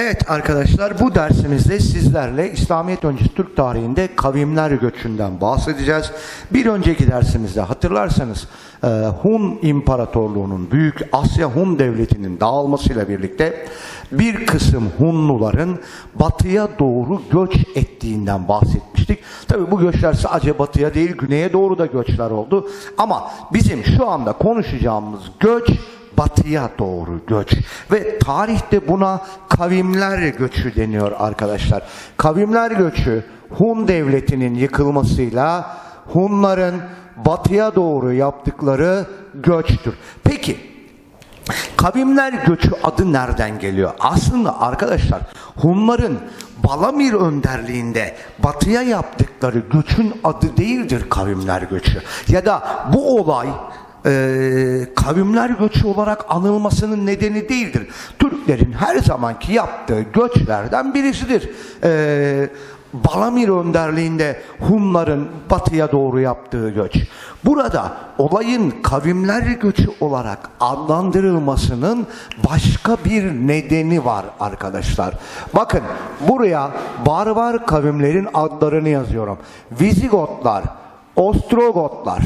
Evet arkadaşlar bu dersimizde sizlerle İslamiyet öncesi Türk tarihinde kavimler göçünden bahsedeceğiz. Bir önceki dersimizde hatırlarsanız e, Hun İmparatorluğu'nun Büyük Asya Hun Devleti'nin dağılmasıyla birlikte bir kısım Hunluların batıya doğru göç ettiğinden bahsetmiştik. Tabi bu göçler sadece batıya değil güneye doğru da göçler oldu. Ama bizim şu anda konuşacağımız göç batıya doğru göç ve tarihte buna kavimler göçü deniyor arkadaşlar. Kavimler göçü Hun devletinin yıkılmasıyla Hunların batıya doğru yaptıkları göçtür. Peki Kavimler göçü adı nereden geliyor? Aslında arkadaşlar Hunların Balamir önderliğinde batıya yaptıkları göçün adı değildir kavimler göçü. Ya da bu olay e, kavimler göçü olarak anılmasının nedeni değildir. Türklerin her zamanki yaptığı göçlerden birisidir. E, Balamir önderliğinde Hunların batıya doğru yaptığı göç. Burada olayın kavimler göçü olarak adlandırılmasının başka bir nedeni var arkadaşlar. Bakın buraya barbar kavimlerin adlarını yazıyorum. Vizigotlar, Ostrogotlar,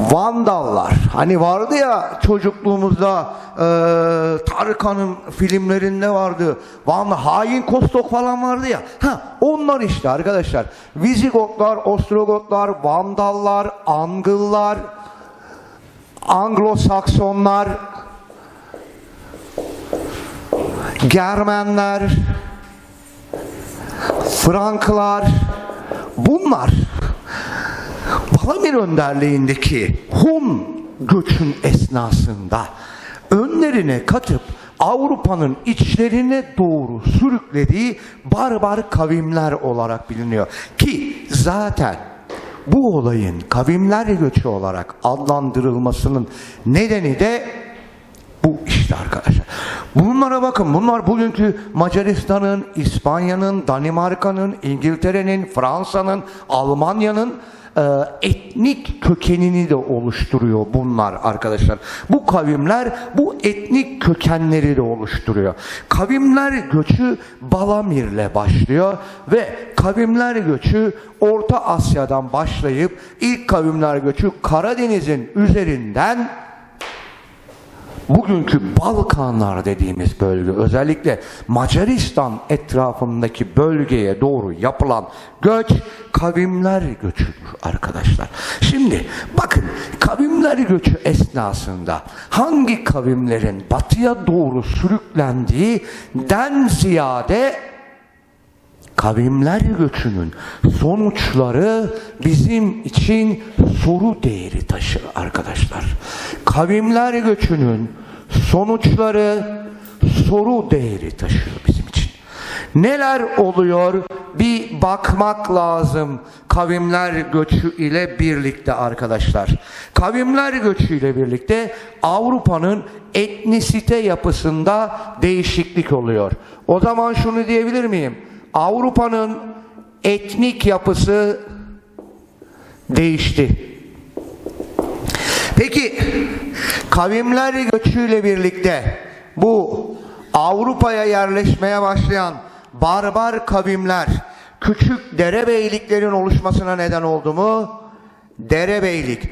Vandallar. Hani vardı ya çocukluğumuzda e, Tarkan'ın filmlerinde vardı. Van hain Kostok falan vardı ya. Ha onlar işte arkadaşlar. Vizigotlar, Ostrogotlar, Vandallar, Angıllar, Anglo-Saksonlar, Germenler, Franklar bunlar Balamir önderliğindeki Hun göçün esnasında önlerine katıp Avrupa'nın içlerine doğru sürüklediği barbar kavimler olarak biliniyor. Ki zaten bu olayın kavimler göçü olarak adlandırılmasının nedeni de bu işte arkadaşlar. Bunlara bakın. Bunlar bugünkü Macaristan'ın, İspanya'nın, Danimarka'nın, İngiltere'nin, Fransa'nın, Almanya'nın etnik kökenini de oluşturuyor bunlar arkadaşlar. Bu kavimler bu etnik kökenleri de oluşturuyor. Kavimler göçü Balamir'le başlıyor ve kavimler göçü Orta Asya'dan başlayıp ilk kavimler göçü Karadeniz'in üzerinden bugünkü Balkanlar dediğimiz bölge özellikle Macaristan etrafındaki bölgeye doğru yapılan göç kavimler göçüdür arkadaşlar. Şimdi bakın kavimler göçü esnasında hangi kavimlerin batıya doğru sürüklendiğinden ziyade kavimler göçünün sonuçları bizim için soru değeri taşır arkadaşlar. Kavimler göçünün sonuçları soru değeri taşıyor bizim için. Neler oluyor? Bir bakmak lazım kavimler göçü ile birlikte arkadaşlar. Kavimler göçü ile birlikte Avrupa'nın etnisite yapısında değişiklik oluyor. O zaman şunu diyebilir miyim? Avrupa'nın etnik yapısı değişti. Peki kavimler göçüyle birlikte bu Avrupa'ya yerleşmeye başlayan barbar kavimler küçük derebeyliklerin oluşmasına neden oldu mu? Derebeylik.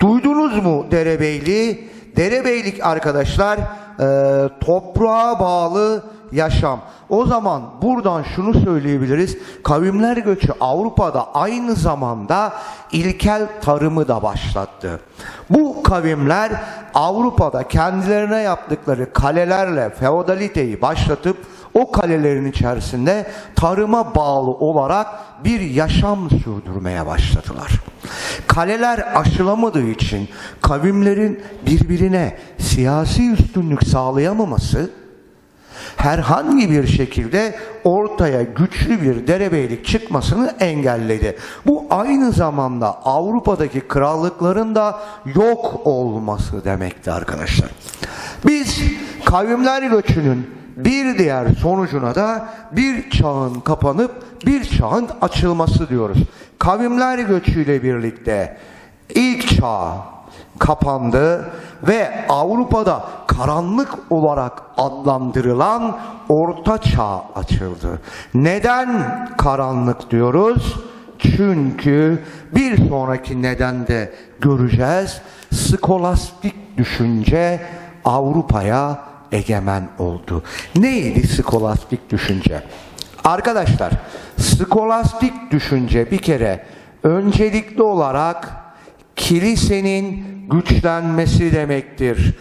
Duydunuz mu derebeyliği? Derebeylik arkadaşlar e, toprağa bağlı yaşam. O zaman buradan şunu söyleyebiliriz. Kavimler göçü Avrupa'da aynı zamanda ilkel tarımı da başlattı. Bu kavimler Avrupa'da kendilerine yaptıkları kalelerle feodaliteyi başlatıp o kalelerin içerisinde tarıma bağlı olarak bir yaşam sürdürmeye başladılar. Kaleler aşılamadığı için kavimlerin birbirine siyasi üstünlük sağlayamaması herhangi bir şekilde ortaya güçlü bir derebeylik çıkmasını engelledi. Bu aynı zamanda Avrupa'daki krallıkların da yok olması demekti arkadaşlar. Biz kavimler göçünün bir diğer sonucuna da bir çağın kapanıp bir çağın açılması diyoruz. Kavimler göçüyle birlikte ilk çağ kapandı ve Avrupa'da karanlık olarak adlandırılan orta çağ açıldı. Neden karanlık diyoruz? Çünkü bir sonraki neden de göreceğiz. Skolastik düşünce Avrupa'ya egemen oldu. Neydi skolastik düşünce? Arkadaşlar, skolastik düşünce bir kere öncelikli olarak kilisenin güçlenmesi demektir.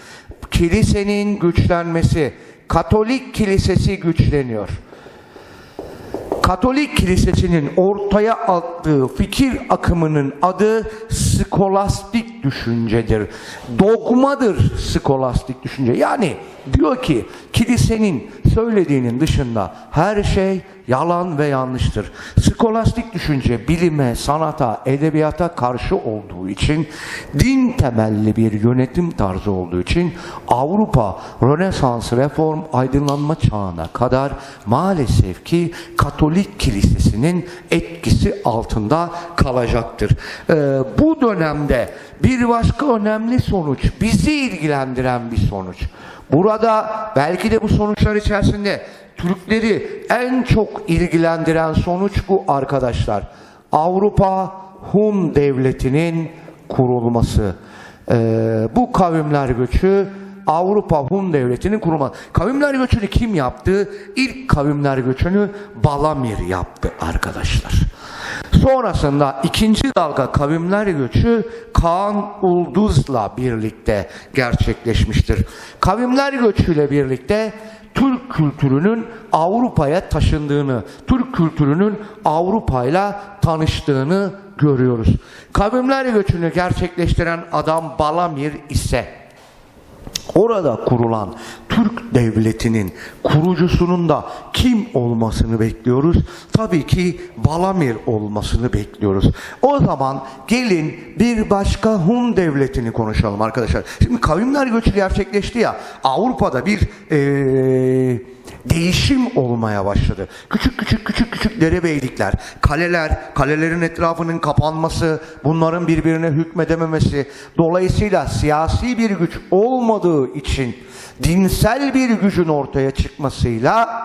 Kilisenin güçlenmesi, Katolik kilisesi güçleniyor. Katolik kilisesinin ortaya attığı fikir akımının adı skolastik düşüncedir. Dogmadır skolastik düşünce. Yani diyor ki kilisenin söylediğinin dışında her şey yalan ve yanlıştır. Skolastik düşünce bilime, sanata, edebiyata karşı olduğu için din temelli bir yönetim tarzı olduğu için Avrupa Rönesans, Reform, Aydınlanma çağına kadar maalesef ki Katolik kilisesinin etkisi altında kalacaktır. Ee, bu dönemde bir başka önemli sonuç, bizi ilgilendiren bir sonuç. Burada belki de bu sonuçlar içerisinde Türkleri en çok ilgilendiren sonuç bu arkadaşlar. Avrupa Hun Devleti'nin kurulması. Ee, bu kavimler göçü Avrupa Hun Devleti'nin kurulması. Kavimler göçünü kim yaptı? İlk kavimler göçünü Balamir yaptı arkadaşlar. Sonrasında ikinci dalga kavimler göçü Kaan Ulduz'la birlikte gerçekleşmiştir. Kavimler göçüyle birlikte Türk kültürünün Avrupa'ya taşındığını, Türk kültürünün Avrupa'yla tanıştığını görüyoruz. Kavimler göçünü gerçekleştiren adam Balamir ise Orada kurulan Türk devletinin kurucusunun da kim olmasını bekliyoruz? Tabii ki Balamir olmasını bekliyoruz. O zaman gelin bir başka Hun devletini konuşalım arkadaşlar. Şimdi kavimler göçü gerçekleşti ya Avrupa'da bir eee değişim olmaya başladı. Küçük küçük küçük küçük derebeylikler, kaleler, kalelerin etrafının kapanması, bunların birbirine hükmedememesi, dolayısıyla siyasi bir güç olmadığı için dinsel bir gücün ortaya çıkmasıyla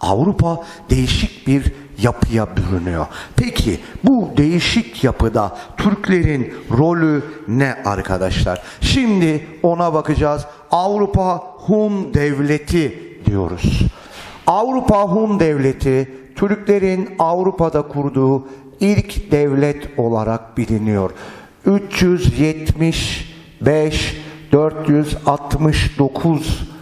Avrupa değişik bir yapıya bürünüyor. Peki bu değişik yapıda Türklerin rolü ne arkadaşlar? Şimdi ona bakacağız. Avrupa Hun Devleti diyoruz. Avrupa Hun Devleti Türklerin Avrupa'da kurduğu ilk devlet olarak biliniyor. 375 469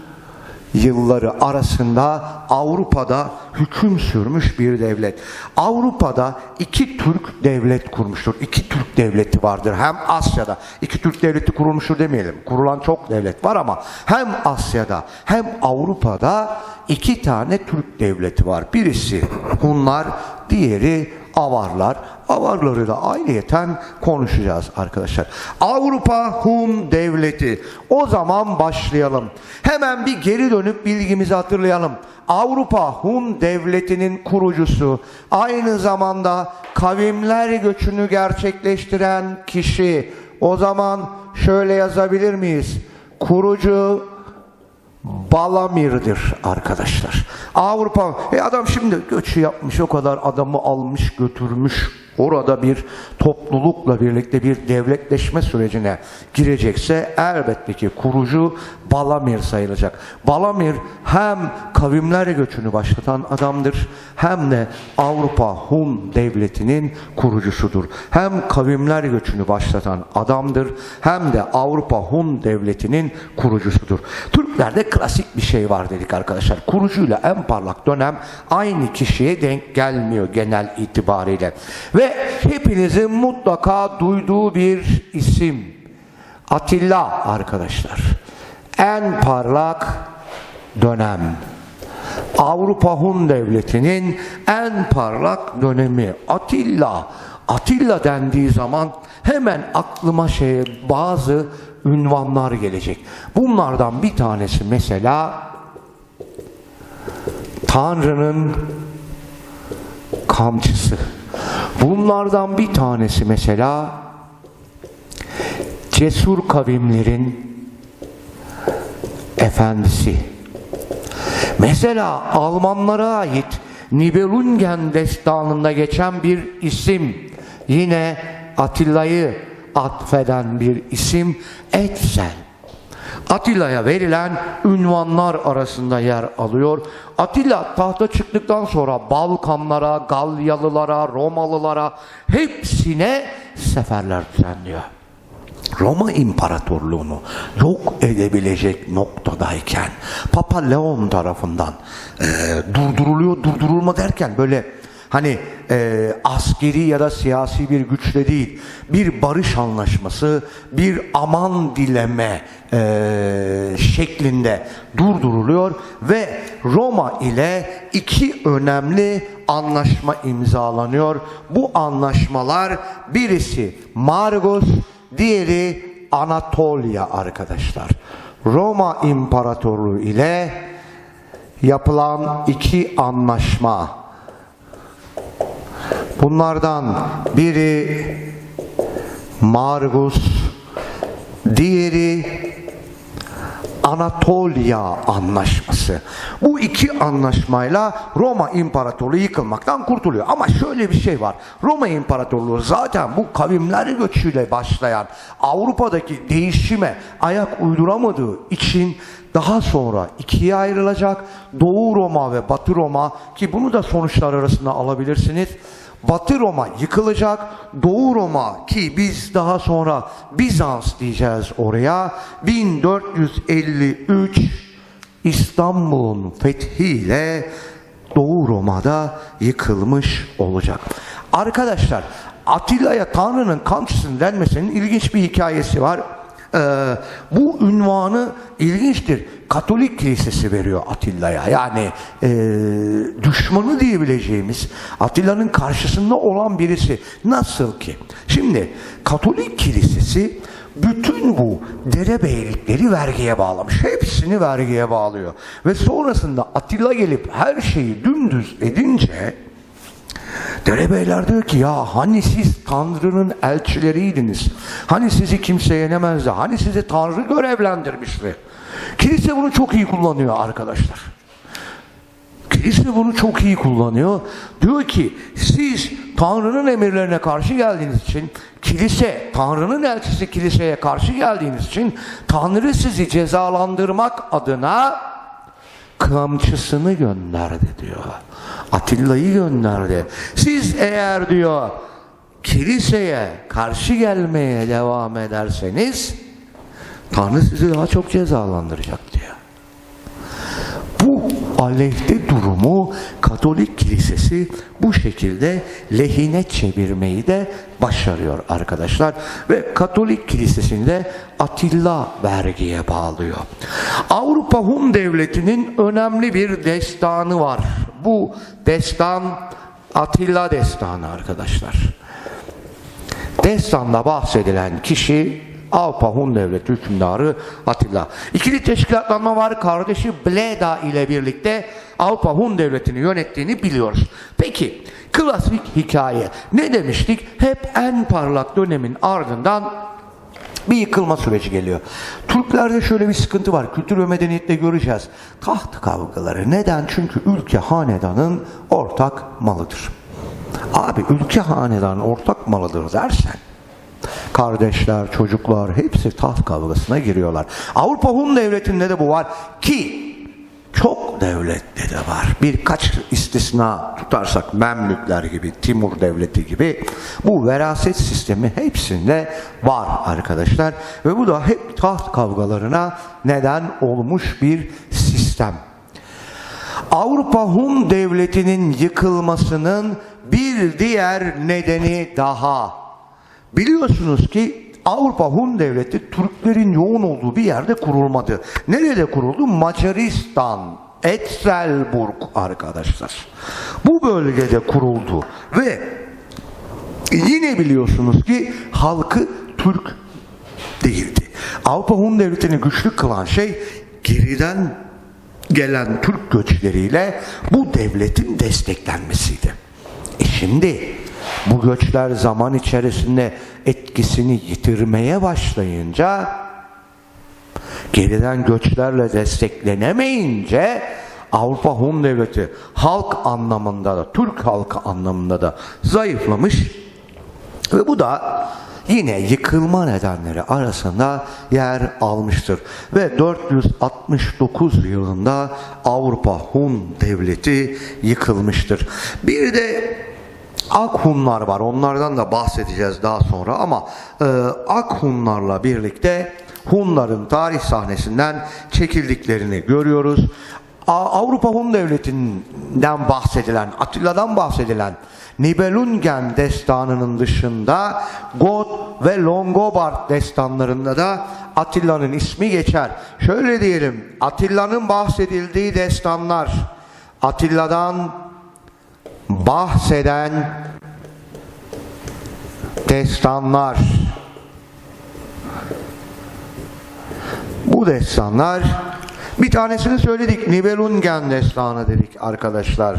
yılları arasında Avrupa'da hüküm sürmüş bir devlet. Avrupa'da iki Türk devlet kurmuştur. İki Türk devleti vardır. Hem Asya'da iki Türk devleti kurulmuştur demeyelim. Kurulan çok devlet var ama hem Asya'da hem Avrupa'da iki tane Türk devleti var. Birisi Hunlar, diğeri Avarlar. Avarları da ayrıyeten konuşacağız arkadaşlar. Avrupa Hun Devleti. O zaman başlayalım. Hemen bir geri dönüp bilgimizi hatırlayalım. Avrupa Hun Devleti'nin kurucusu, aynı zamanda kavimler göçünü gerçekleştiren kişi. O zaman şöyle yazabilir miyiz? Kurucu Balamir'dir arkadaşlar. Avrupa, e adam şimdi göçü yapmış, o kadar adamı almış götürmüş. Orada bir toplulukla birlikte bir devletleşme sürecine girecekse elbette ki kurucu Balamir sayılacak. Balamir hem kavimler göçünü başlatan adamdır hem de Avrupa Hun devletinin kurucusudur. Hem kavimler göçünü başlatan adamdır hem de Avrupa Hun devletinin kurucusudur. Türklerde klasik bir şey var dedik arkadaşlar. Kurucuyla en parlak dönem aynı kişiye denk gelmiyor genel itibariyle. Ve hepinizin mutlaka duyduğu bir isim. Atilla arkadaşlar. En parlak dönem. Avrupa Hun Devleti'nin en parlak dönemi Atilla. Atilla dendiği zaman hemen aklıma şey bazı ünvanlar gelecek. Bunlardan bir tanesi mesela Tanrı'nın kamçısı. Bunlardan bir tanesi mesela cesur kavimlerin efendisi. Mesela Almanlara ait Nibelungen destanında geçen bir isim, yine Atilla'yı atfeden bir isim Etzel. Atilla'ya verilen ünvanlar arasında yer alıyor. Atilla tahta çıktıktan sonra Balkanlara, Galyalılara, Romalılara hepsine seferler düzenliyor. Roma İmparatorluğunu yok edebilecek noktadayken Papa Leon tarafından e, durduruluyor, durdurulma derken böyle hani e, askeri ya da siyasi bir güçle değil bir barış anlaşması, bir aman dileme e, şeklinde durduruluyor ve Roma ile iki önemli anlaşma imzalanıyor. Bu anlaşmalar birisi Margos, Diğeri Anatolia arkadaşlar. Roma İmparatorluğu ile yapılan iki anlaşma. Bunlardan biri Margus, diğeri Anatolia Anlaşması. Bu iki anlaşmayla Roma İmparatorluğu yıkılmaktan kurtuluyor. Ama şöyle bir şey var. Roma İmparatorluğu zaten bu kavimler göçüyle başlayan Avrupa'daki değişime ayak uyduramadığı için daha sonra ikiye ayrılacak. Doğu Roma ve Batı Roma ki bunu da sonuçlar arasında alabilirsiniz. Batı Roma yıkılacak. Doğu Roma ki biz daha sonra Bizans diyeceğiz oraya. 1453 İstanbul'un fethiyle Doğu Roma'da yıkılmış olacak. Arkadaşlar Atilla'ya Tanrı'nın kamçısının denmesinin ilginç bir hikayesi var. Ee, bu ünvanı ilginçtir. Katolik kilisesi veriyor Atilla'ya. Yani e, düşmanı diyebileceğimiz Atilla'nın karşısında olan birisi. Nasıl ki? Şimdi Katolik kilisesi bütün bu derebeylikleri vergiye bağlamış. Hepsini vergiye bağlıyor. Ve sonrasında Atilla gelip her şeyi dümdüz edince Derebeyler diyor ki ya hani siz Tanrı'nın elçileriydiniz. Hani sizi kimse yenemezdi. Hani sizi Tanrı görevlendirmişti. Kilise bunu çok iyi kullanıyor arkadaşlar. Kilise bunu çok iyi kullanıyor. Diyor ki siz Tanrı'nın emirlerine karşı geldiğiniz için kilise, Tanrı'nın elçisi kiliseye karşı geldiğiniz için Tanrı sizi cezalandırmak adına kamçısını gönderdi diyor. Atilla'yı gönderdi. Siz eğer diyor kiliseye karşı gelmeye devam ederseniz Tanrı sizi daha çok cezalandıracak diyor. Bu aleyhte durumu Katolik Kilisesi bu şekilde lehine çevirmeyi de başarıyor arkadaşlar. Ve Katolik Kilisesi'nde Atilla vergiye bağlıyor. Avrupa Hun Devleti'nin önemli bir destanı var. Bu destan Atilla destanı arkadaşlar. Destanda bahsedilen kişi Avrupa Hun Devleti hükümdarı Atilla. İkili teşkilatlanma var. Kardeşi Bleda ile birlikte Avrupa Hun Devleti'ni yönettiğini biliyoruz. Peki klasik hikaye. Ne demiştik? Hep en parlak dönemin ardından bir yıkılma süreci geliyor. Türklerde şöyle bir sıkıntı var. Kültür ve medeniyette göreceğiz. Taht kavgaları. Neden? Çünkü ülke hanedanın ortak malıdır. Abi ülke hanedanın ortak malıdır dersen kardeşler, çocuklar hepsi taht kavgasına giriyorlar. Avrupa Hun Devleti'nde de bu var ki çok devlette de var. Birkaç istisna tutarsak Memlükler gibi, Timur Devleti gibi bu veraset sistemi hepsinde var arkadaşlar. Ve bu da hep taht kavgalarına neden olmuş bir sistem. Avrupa Hun Devleti'nin yıkılmasının bir diğer nedeni daha. Biliyorsunuz ki Avrupa Hun Devleti Türklerin yoğun olduğu bir yerde kurulmadı. Nerede kuruldu? Macaristan, Etzelburg arkadaşlar. Bu bölgede kuruldu ve yine biliyorsunuz ki halkı Türk değildi. Avrupa Hun Devleti'ni güçlü kılan şey geriden gelen Türk göçleriyle bu devletin desteklenmesiydi. E şimdi bu göçler zaman içerisinde etkisini yitirmeye başlayınca geriden göçlerle desteklenemeyince Avrupa Hun Devleti halk anlamında da Türk halkı anlamında da zayıflamış ve bu da yine yıkılma nedenleri arasında yer almıştır. Ve 469 yılında Avrupa Hun Devleti yıkılmıştır. Bir de Ak Hunlar var. Onlardan da bahsedeceğiz daha sonra ama e, Ak birlikte Hunların tarih sahnesinden çekildiklerini görüyoruz. Avrupa Hun Devleti'nden bahsedilen, Atilla'dan bahsedilen Nibelungen destanının dışında God ve Longobard destanlarında da Atilla'nın ismi geçer. Şöyle diyelim, Atilla'nın bahsedildiği destanlar, Atilla'dan bahseden destanlar, bu destanlar bir tanesini söyledik. Nibelungen destanı dedik arkadaşlar.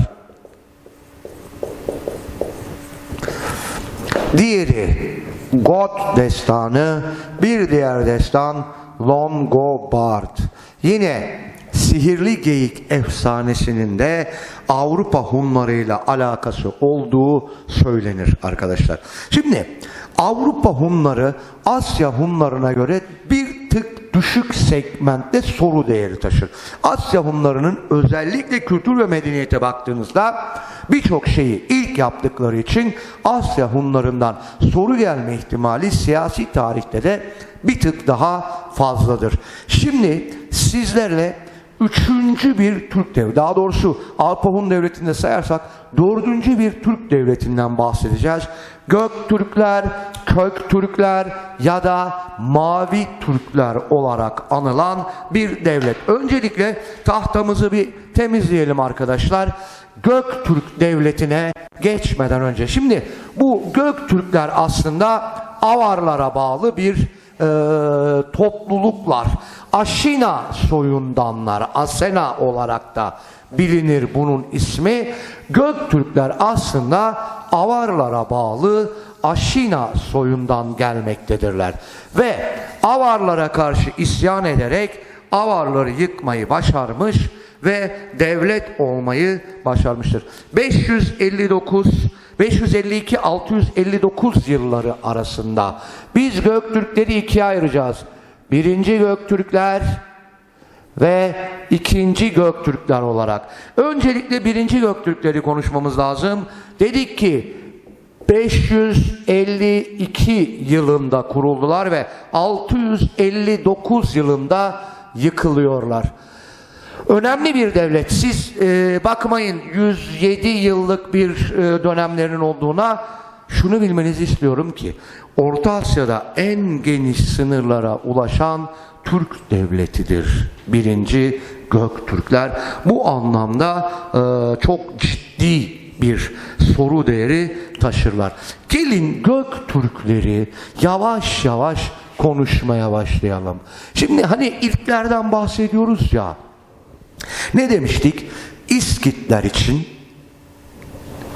Diğeri God destanı, bir diğer destan Longobard. Yine sihirli geyik efsanesinin de Avrupa Hunlarıyla alakası olduğu söylenir arkadaşlar. Şimdi Avrupa Hunları Asya Hunlarına göre bir tık düşük segmentte soru değeri taşır. Asya Hunlarının özellikle kültür ve medeniyete baktığınızda birçok şeyi ilk yaptıkları için Asya Hunlarından soru gelme ihtimali siyasi tarihte de bir tık daha fazladır. Şimdi sizlerle üçüncü bir Türk devleti, daha doğrusu Avrupa Hun Devleti'nde sayarsak dördüncü bir Türk devletinden bahsedeceğiz. Göktürkler, Köktürkler ya da Mavi Türkler olarak anılan bir devlet. Öncelikle tahtamızı bir temizleyelim arkadaşlar. Göktürk devletine geçmeden önce. Şimdi bu Göktürkler aslında Avarlara bağlı bir e, topluluklar. Aşina soyundanlar, Asena olarak da bilinir bunun ismi. Göktürkler aslında Avarlara bağlı Aşina soyundan gelmektedirler. Ve Avarlara karşı isyan ederek Avarları yıkmayı başarmış ve devlet olmayı başarmıştır. 559 552-659 yılları arasında biz Göktürkleri ikiye ayıracağız. Birinci Göktürkler ve ikinci Göktürkler olarak. Öncelikle birinci Göktürkleri konuşmamız lazım. Dedik ki 552 yılında kuruldular ve 659 yılında yıkılıyorlar. Önemli bir devlet. Siz e, bakmayın 107 yıllık bir e, dönemlerin olduğuna şunu bilmenizi istiyorum ki Orta Asya'da en geniş sınırlara ulaşan Türk devletidir. Birinci Göktürkler. Bu anlamda e, çok ciddi bir soru değeri taşırlar. Gelin Göktürkleri yavaş yavaş konuşmaya başlayalım. Şimdi hani ilklerden bahsediyoruz ya. Ne demiştik? İskitler için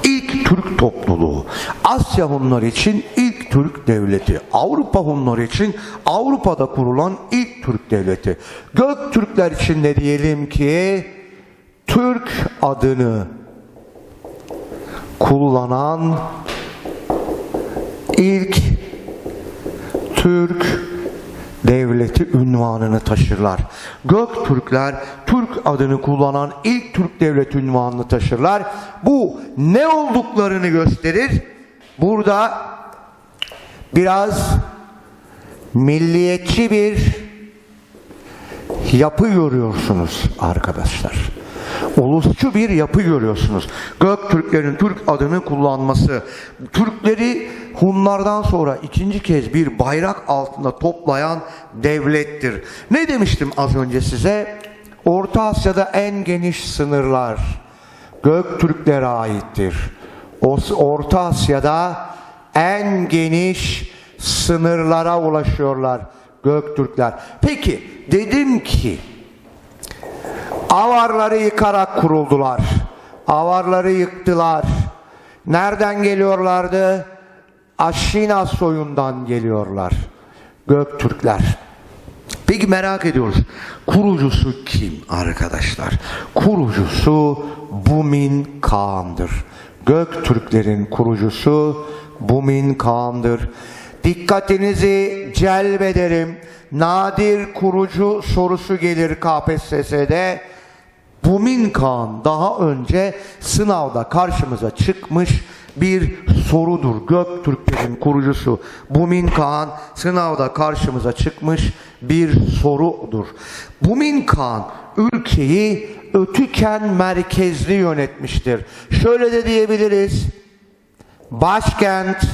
ilk Türk topluluğu, Asya Hunları için ilk Türk devleti, Avrupa Hunları için Avrupa'da kurulan ilk Türk devleti. Göktürkler için de diyelim ki Türk adını kullanan ilk Türk devleti ünvanını taşırlar. Göktürkler Türk adını kullanan ilk Türk devleti ünvanını taşırlar. Bu ne olduklarını gösterir. Burada biraz milliyetçi bir yapı görüyorsunuz arkadaşlar. Ulusçu bir yapı görüyorsunuz. Göktürklerin Türk adını kullanması, Türkleri Hunlardan sonra ikinci kez bir bayrak altında toplayan devlettir. Ne demiştim az önce size? Orta Asya'da en geniş sınırlar Göktürklere aittir. Orta Asya'da en geniş sınırlara ulaşıyorlar Göktürkler. Peki dedim ki Avarları yıkarak kuruldular. Avarları yıktılar. Nereden geliyorlardı? Aşina soyundan geliyorlar. Göktürkler. Peki merak ediyoruz. Kurucusu kim arkadaşlar? Kurucusu Bumin Kağan'dır. Göktürklerin kurucusu Bumin Kağan'dır. Dikkatinizi celbederim. Nadir kurucu sorusu gelir KPSS'de. Bumin Kağan daha önce sınavda karşımıza çıkmış bir sorudur. Göktürklerin kurucusu Bumin Kağan sınavda karşımıza çıkmış bir sorudur. Bumin Kağan ülkeyi Ötüken merkezli yönetmiştir. Şöyle de diyebiliriz. Başkent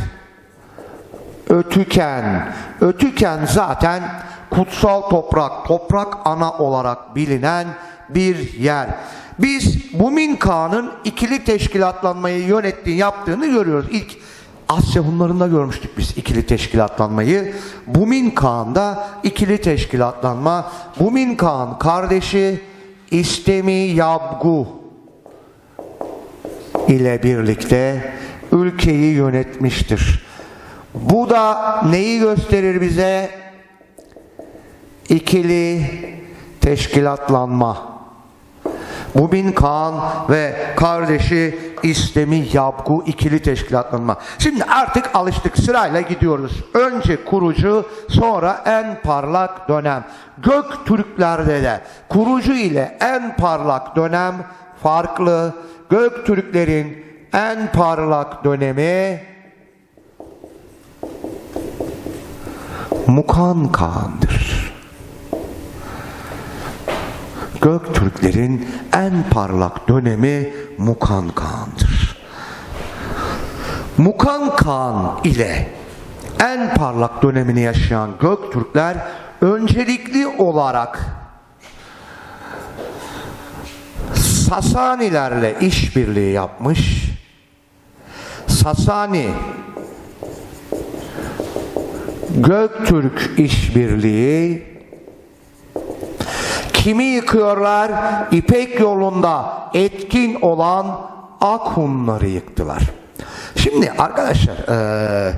Ötüken. Ötüken zaten kutsal toprak, toprak ana olarak bilinen bir yer. Biz Bumin Kağan'ın ikili teşkilatlanmayı yönettiğini, yaptığını görüyoruz. İlk Asya Hunlarında görmüştük biz ikili teşkilatlanmayı. Bumin Kağan'da ikili teşkilatlanma. Bumin Kağan kardeşi İstemi Yabgu ile birlikte ülkeyi yönetmiştir. Bu da neyi gösterir bize? İkili teşkilatlanma. Mubin Kağan ve kardeşi İstemi Yabgu ikili teşkilatlanma. Şimdi artık alıştık sırayla gidiyoruz. Önce kurucu sonra en parlak dönem. Göktürklerde de kurucu ile en parlak dönem farklı. Göktürklerin en parlak dönemi Mukan Kağan'dır. Göktürklerin en parlak dönemi Mukan Kağan'dır. Mukan Kağan ile en parlak dönemini yaşayan Göktürkler öncelikli olarak Sasanilerle işbirliği yapmış. Sasani Göktürk işbirliği kimi yıkıyorlar? İpek yolunda etkin olan Akhunları yıktılar. Şimdi arkadaşlar eee,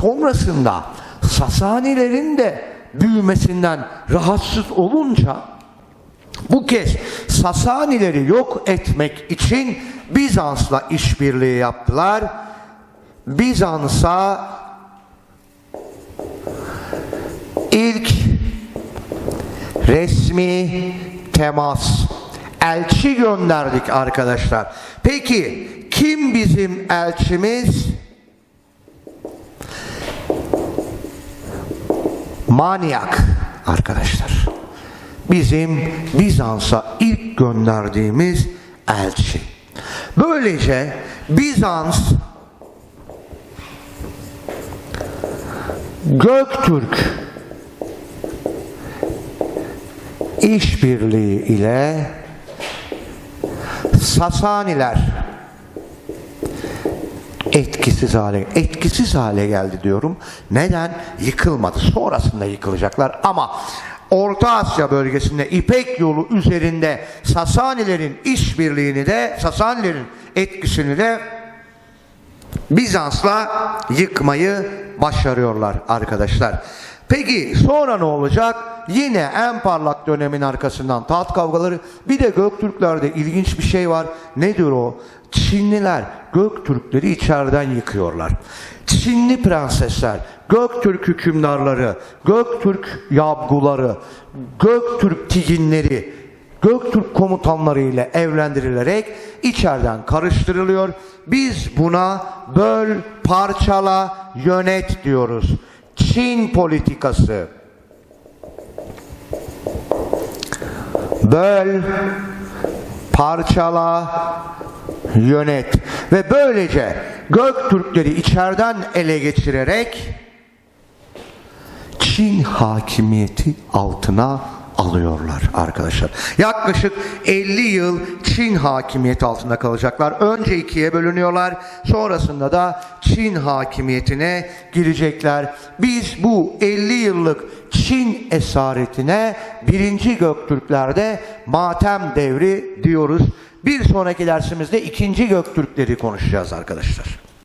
sonrasında Sasanilerin de büyümesinden rahatsız olunca bu kez Sasanileri yok etmek için Bizans'la işbirliği yaptılar. Bizans'a ilk resmi temas elçi gönderdik arkadaşlar. Peki kim bizim elçimiz? Manyak arkadaşlar. Bizim Bizans'a ilk gönderdiğimiz elçi. Böylece Bizans Göktürk işbirliği ile Sasaniler etkisiz hale etkisiz hale geldi diyorum. Neden? Yıkılmadı. Sonrasında yıkılacaklar ama Orta Asya bölgesinde İpek yolu üzerinde Sasanilerin işbirliğini de Sasanilerin etkisini de Bizans'la yıkmayı başarıyorlar arkadaşlar. Peki sonra ne olacak? Yine en parlak dönemin arkasından taht kavgaları. Bir de Göktürklerde ilginç bir şey var. Nedir o? Çinliler Göktürkleri içeriden yıkıyorlar. Çinli prensesler, Göktürk hükümdarları, Göktürk yabguları, Göktürk tiginleri, Göktürk komutanları ile evlendirilerek içeriden karıştırılıyor. Biz buna böl, parçala, yönet diyoruz. Çin politikası. Böl, parçala, yönet ve böylece Göktürkleri içeriden ele geçirerek Çin hakimiyeti altına alıyorlar arkadaşlar. Yaklaşık 50 yıl Çin hakimiyeti altında kalacaklar. Önce ikiye bölünüyorlar. Sonrasında da Çin hakimiyetine girecekler. Biz bu 50 yıllık Çin esaretine birinci Göktürklerde matem devri diyoruz. Bir sonraki dersimizde ikinci Göktürkleri konuşacağız arkadaşlar.